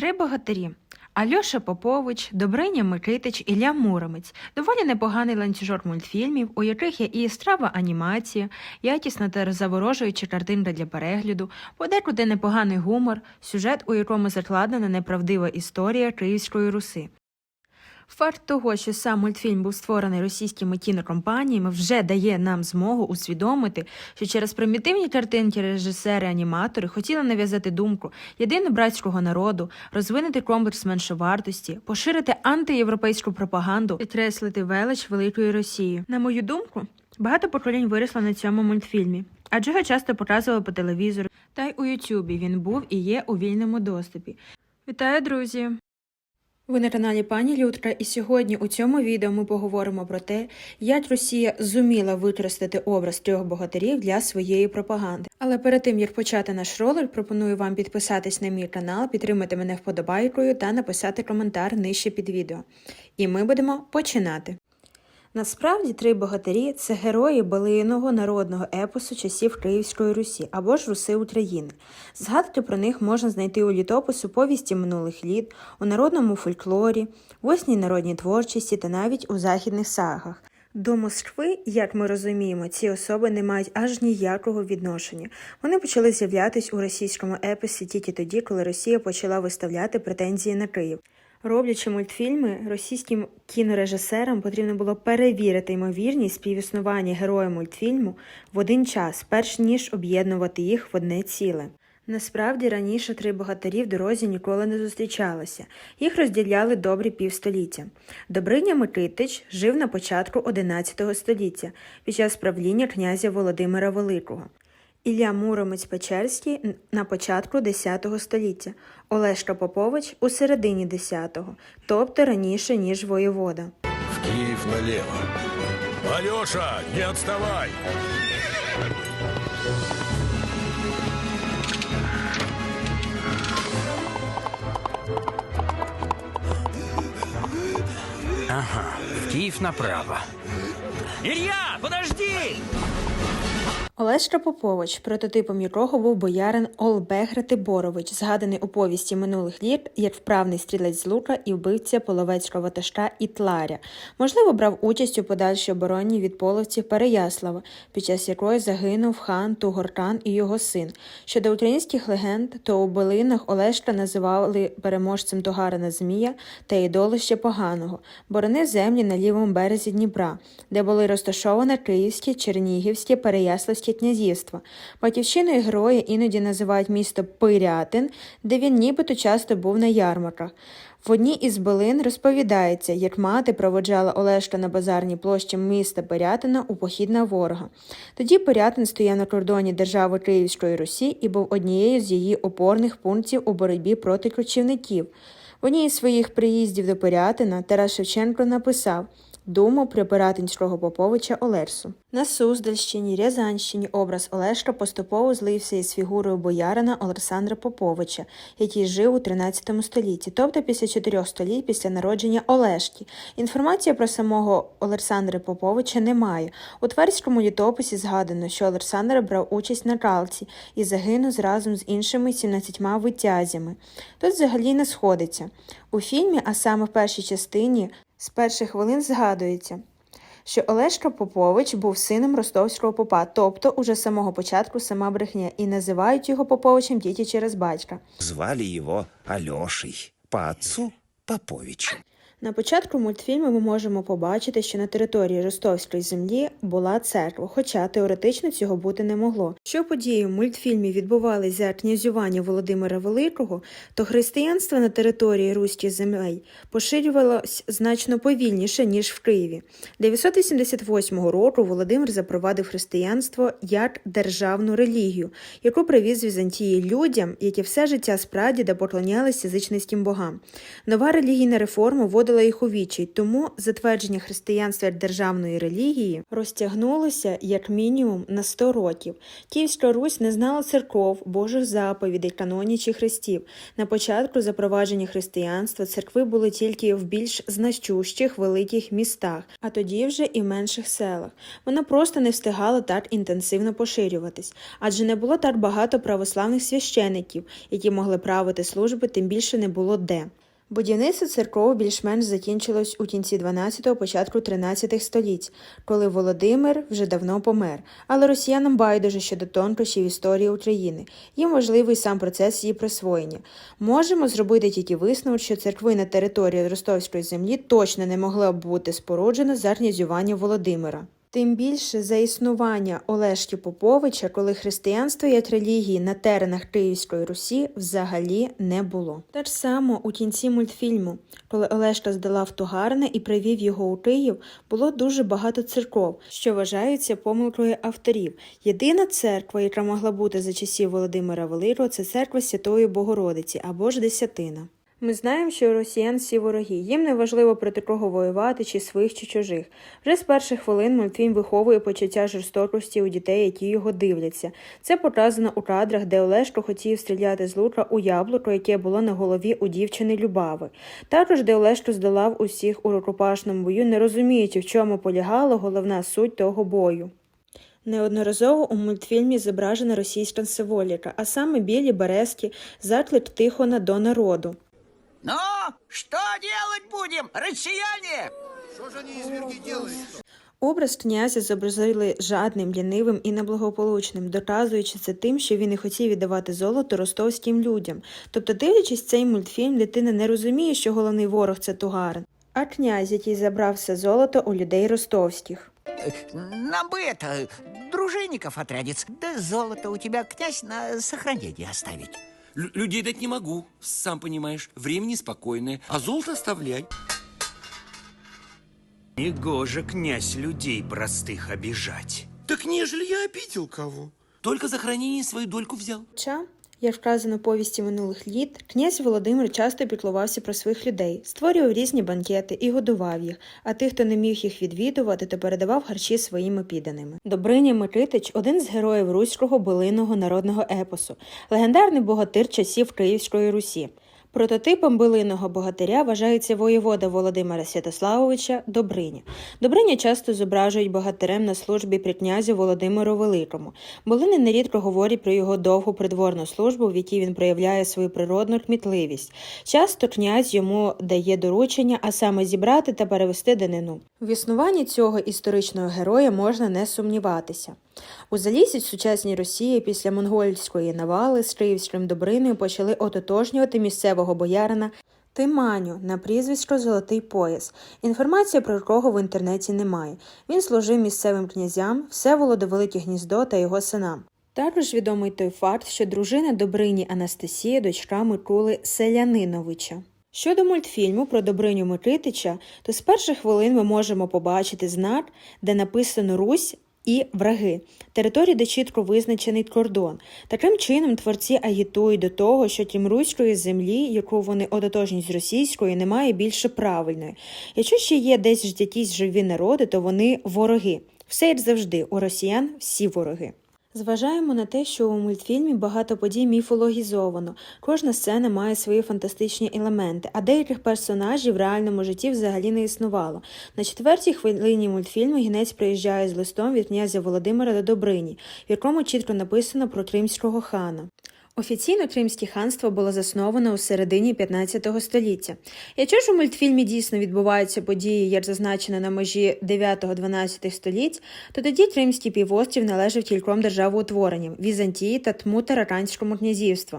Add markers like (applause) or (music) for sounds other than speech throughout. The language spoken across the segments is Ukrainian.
Три богатирі. Альоша Попович, Добриня Микитич, Ілля Муромець доволі непоганий ланцюжок мультфільмів, у яких є і яскрава анімація, якісна та заворожуюча картинка для перегляду, подекуди непоганий гумор, сюжет, у якому закладена неправдива історія Київської Руси. Факт того, що сам мультфільм був створений російськими кінокомпаніями, вже дає нам змогу усвідомити, що через примітивні картинки режисери-аніматори хотіли нав'язати думку єдинобратського народу, розвинути комплекс меншовартості, поширити антиєвропейську пропаганду, підкреслити велич великої Росії. На мою думку, багато поколінь виросло на цьому мультфільмі, адже його часто показували по телевізору, та й у Ютубі він був і є у вільному доступі. Вітаю, друзі! Ви на каналі Пані Людка, і сьогодні у цьому відео ми поговоримо про те, як Росія зуміла використати образ трьох богатирів для своєї пропаганди. Але перед тим як почати наш ролик, пропоную вам підписатись на мій канал, підтримати мене вподобайкою та написати коментар нижче під відео. І ми будемо починати. Насправді три богатирі це герої балийного народного епосу часів Київської Русі або ж Руси України. Згадки про них можна знайти у літопису повісті минулих літ, у народному фольклорі, восній народній творчості та навіть у західних сагах. До Москви, як ми розуміємо, ці особи не мають аж ніякого відношення. Вони почали з'являтись у російському епосі тільки тоді, коли Росія почала виставляти претензії на Київ. Роблячи мультфільми, російським кінорежисерам потрібно було перевірити ймовірність співіснування героя мультфільму в один час, перш ніж об'єднувати їх в одне ціле. Насправді раніше три богатирі в дорозі ніколи не зустрічалися. Їх розділяли добрі півстоліття. Добриня Микитич жив на початку XI століття під час правління князя Володимира Великого. Ілля Муромець Печерський на початку X століття, Олешка Попович у середині X, тобто раніше, ніж воєвода. В Киев налево. Алеша, не отставай! Ага, в Киев направо. Илья, подожди! Олешка Попович, прототипом якого був боярин Олбег Ратиборович, згаданий у повісті минулих літ як вправний стрілець з лука і вбивця половецького ватажка Ітларя. Можливо, брав участь у подальшій обороні від половців Переяслава, під час якої загинув хан Тугоркан і його син. Щодо українських легенд, то у Билинах Олешка називали переможцем Тугарина Змія та ідолище поганого, боронив землі на лівому березі Дніпра, де були розташовані Київське, Чернігівське, Переяславське князівства. Батьківщиною героя іноді називають місто Пирятин, де він нібито часто був на ярмарках. В одній із билин розповідається, як мати проводжала Олешка на базарній площі міста Пирятина у похід на ворога. Тоді Пирятин стояв на кордоні держави Київської Русі і був однією з її опорних пунктів у боротьбі проти кочівників. В одній із своїх приїздів до Пирятина Тарас Шевченко написав Думу про Пиратинського Поповича Олерсу. На Суздальщині, Рязанщині образ Олешка поступово злився із фігурою боярина Олександра Поповича, який жив у 13 столітті, тобто після чотирьох століть після народження Олешки. Інформації про самого Олександра Поповича немає. У тверському літописі згадано, що Олександр брав участь на калці і загинув разом з іншими 17 витязями. Тут взагалі не сходиться. У фільмі, а саме в першій частині, з перших хвилин згадується, що Олешка Попович був сином ростовського попа, тобто уже з самого початку сама брехня, і називають його Поповичем тільки через батька. Звали його Альоший по отцу Поповичем. На початку мультфільму ми можемо побачити, що на території Ростовської землі була церква, хоча теоретично цього бути не могло. Що події в мультфільмі відбувалися за князювання Володимира Великого, то християнство на території руських земель поширювалось значно повільніше, ніж в Києві. 988 року Володимир запровадив християнство як державну релігію, яку привіз Візантії людям, які все життя з прадіда поклонялися язичницьким богам. Нова релігійна реформа вводила приводила їх у вічі, тому затвердження християнства як державної релігії розтягнулося як мінімум на 100 років. Київська Русь не знала церков, Божих заповідей, канонів чи хрестів. На початку запровадження християнства церкви були тільки в більш значущих великих містах, а тоді вже і в менших селах. Вона просто не встигала так інтенсивно поширюватись, адже не було так багато православних священиків, які могли правити служби, тим більше не було де. Будівництво церков більш-менш закінчилось у кінці 12-го, початку 13 століть, коли Володимир вже давно помер. Але росіянам байдуже щодо тонкощів історії України. Їм важливий сам процес її присвоєння. Можемо зробити тільки висновок, що церкви на території Ростовської землі точно не могли б бути споруджено за князювання Володимира. Тим більше за існування Олешки Поповича, коли християнство як релігії на теренах Київської Русі взагалі не було. Так само у кінці мультфільму, коли Олешка здолав Тугарина і привів його у Київ, було дуже багато церков, що вважаються помилкою авторів. Єдина церква, яка могла бути за часів Володимира Великого, це церква Святої Богородиці або ж Десятина. Ми знаємо, що росіян всі вороги. Їм не важливо проти кого воювати, чи своїх, чи чужих. Вже з перших хвилин мультфільм виховує почуття жорстокості у дітей, які його дивляться. Це показано у кадрах, де Олешко хотів стріляти з лука у яблуко, яке було на голові у дівчини Любави. Також, де Олешко здолав усіх у рукопашному бою, не розуміючи, в чому полягала головна суть того бою. Неодноразово у мультфільмі зображена російська символіка, а саме білі березки, заклик Тихона до народу. Ну, что делать будем, россияне? Образ князя зобразили жадним, лінивим і неблагополучним, доказуючи це тим, що він не хотів віддавати золото ростовським людям. Тобто, дивлячись цей мультфільм, дитина не розуміє, що головний ворог це Тугарин, а князь, який забрав все золото у людей ростовських. Нам бы это, дружинников отрядец. Да золото у тебя, князь, на сохранение оставить. Лю- людей дать не могу, сам понимаешь. Времени спокойное, а золото оставляй. Негоже, князь, людей простых обижать. Так нежели я обидел кого. Только за хранение свою дольку взял. Хоча, як вказано повісті минулих літ, князь Володимир часто піклувався про своїх людей, створював різні банкети і годував їх, а тих, хто не міг їх відвідувати, то передавав харчі своїми підданими. Добриня Микитич – один з героїв руського билинного народного епосу, легендарний богатир часів Київської Русі. Прототипом билинного богатиря вважається воєвода Володимира Святославовича Добриня. Добриня часто зображують богатирем на службі при князю Володимиру Великому. Билини нерідко говорять про його довгу придворну службу, в якій він проявляє свою природну кмітливість. Часто князь йому дає доручення, а саме зібрати та перевести данину. В існуванні цього історичного героя можна не сумніватися. У Залісі сучасній Росії після монгольської навали з Київським Добриною почали ототожнювати місцевого боярина Тиманю на прізвисько Золотий пояс. Інформації про кого в інтернеті немає. Він служив місцевим князям, Всеволоду Велике Гніздо та його синам. Також відомий той факт, що дружина Добрині Анастасія дочка Миколи Селяниновича. Щодо мультфільму про Добриню Микитича, то з перших хвилин ми можемо побачити знак, де написано Русь і враги, території, де чітко визначений кордон. Таким чином, творці агітують до того, що крім руської землі, яку вони ототожнюють з російською, немає більше правильної. Якщо ще є десь ж якісь живі народи, то вони вороги. Все як завжди, у росіян всі вороги. Зважаємо на те, що у мультфільмі багато подій міфологізовано. Кожна сцена має свої фантастичні елементи, а деяких персонажів в реальному житті взагалі не існувало. На четвертій хвилині мультфільму гінець приїжджає з листом від князя Володимира до Добрині, в якому чітко написано про кримського хана. Офіційно Кримське ханство було засновано у середині 15 століття. Якщо ж у мультфільмі дійсно відбуваються події, як зазначено на межі 9-12 століть, то тоді Кримський півострів належав кільком державоутворенням Візантії та Тму Тараранському князівству.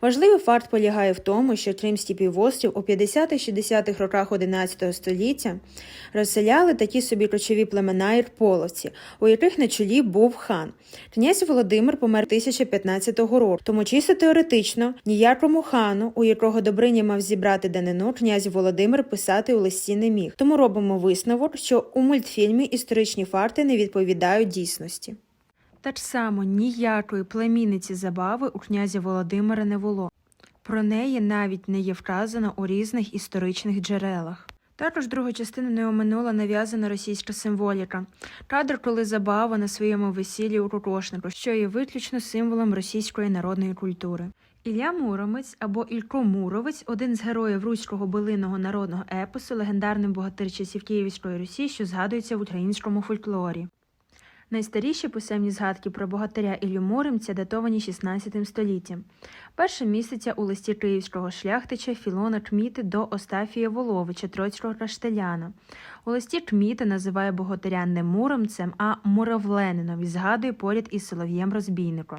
Важливий факт полягає в тому, що Кримський півострів у 50-60-х роках 11 століття розселяли такі собі кочові племена ірполовці, у яких на чолі був хан. Князь Володимир помер 1015 року, тому чисто теоретично ніякому хану, у якого Добриня мав зібрати данину, князь Володимир писати у листі не міг. Тому робимо висновок, що у мультфільмі історичні факти не відповідають дійсності. Так само ніякої племінниці забави у князя Володимира не було. Про неї навіть не є вказано у різних історичних джерелах. Також другу частину не оминула нав'язана російська символіка. Кадр, коли забава на своєму весіллі у Кокошнику, що є виключно символом російської народної культури. Ілля Муромець або Ілько Муровець один з героїв руського билинного народного епосу, легендарний богатир часів Київської Русі, що згадується в українському фольклорі. Найстаріші писемні згадки про богатиря Іллю Муромця датовані 16 століттям. Перше місяця у листі київського шляхтича Філона Кміти до Остафія Воловича, троцького каштеляна. У листі Кміта називає богатиря не Муромцем, а Муравленином і згадує поряд із Солов'єм-розбійником.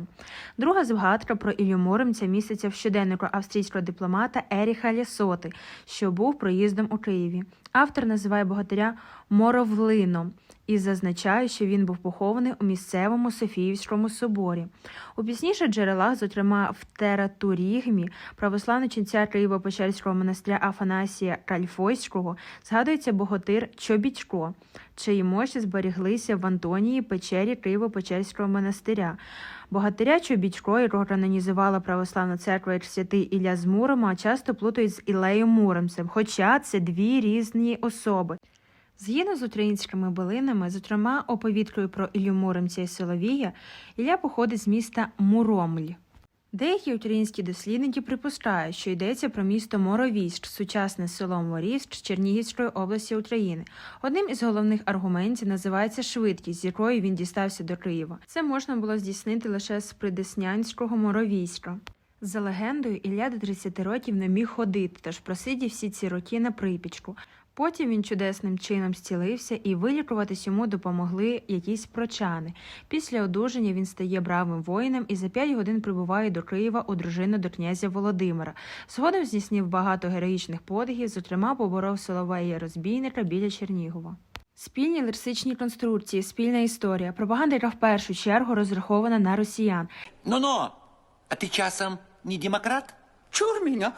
Друга згадка про Іллю Муромця міститься в щоденнику австрійського дипломата Еріха Лясоти, що був проїздом у Києві. Автор називає богатиря Моровлином і зазначає, що він був похований у місцевому Софіївському соборі. У пізніших джерелах, зокрема в Тературігмі, православного ченця Києво-Печерського монастиря Афанасія Кальфойського, згадується богатир Чобічко, чиї мощі зберіглися в Антонії печері Києво-Печерського монастиря. Богатиря Чобічко, якого канонізувала православна церква як святий Ілля з Мурома, часто плутають з Ілею Муромцем, хоча це дві різні особи. Згідно з українськими билинами, зокрема оповідкою про Іллю Муромця і Соловія, Ілля походить з міста Муромль. Деякі українські дослідники припускають, що йдеться про місто Моровіськ, сучасне село Морівськ Чернігівської області України. Одним із головних аргументів називається швидкість, з якою він дістався до Києва. Це можна було здійснити лише з придеснянського Моровійська. За легендою, Ілля до 30 років не міг ходити, тож просидів всі ці роки на припічку. Потім він чудесним чином зцілився і вилікуватись йому допомогли якісь прочани. Після одужання він стає бравим воїном і за п'ять годин прибуває до Києва у дружину до князя Володимира. Згодом здійснив багато героїчних подвигів, зокрема поборов Соловея розбійника біля Чернігова. Спільні лексичні конструкції, спільна історія, пропаганда, яка в першу чергу розрахована на росіян, Но-но, а ты часом не демократ? Чур меня,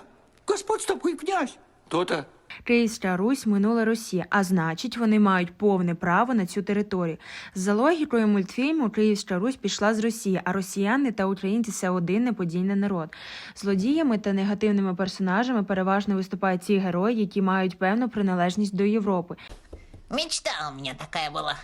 Господь с тобой, князь. То-то. Київська Русь минула Росія, а значить, вони мають повне право на цю територію. За логікою мультфільму, Київська Русь пішла з Росії, а росіяни та українці це один неподільний народ. Злодіями та негативними персонажами переважно виступають ці герої, які мають певну приналежність до Європи. Мечта у мене така была.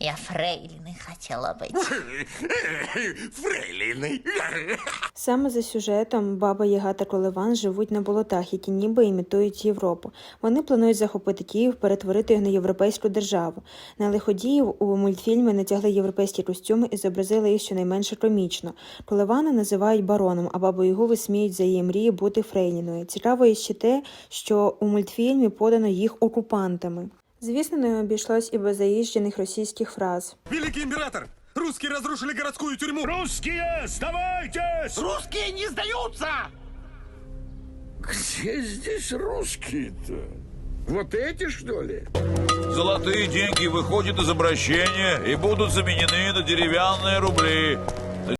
Я фрейлиной хотела быть. (laughs) Фрейлины. (laughs) Саме за сюжетом Баба Яга та Коливан живуть на болотах, які ніби імітують Європу. Вони планують захопити Київ, перетворити його на європейську державу. На лиходіїв у мультфільмі натягли європейські костюми і зобразили їх щонайменше комічно. Коливана називають бароном, а бабу Ягу висміють за її мрії бути фрейліною. Цікаво є ще те, що у мультфільмі подано їх окупантами. Звісно, не обійшлось і без заїжджених російських фраз. Великий император! Русские разрушили городскую тюрьму! Русские, сдавайтесь! Русские не сдаются! Где здесь русские-то? Вот эти, что ли? Золотые деньги выходят из обращения и будут заменены на деревянные рубли.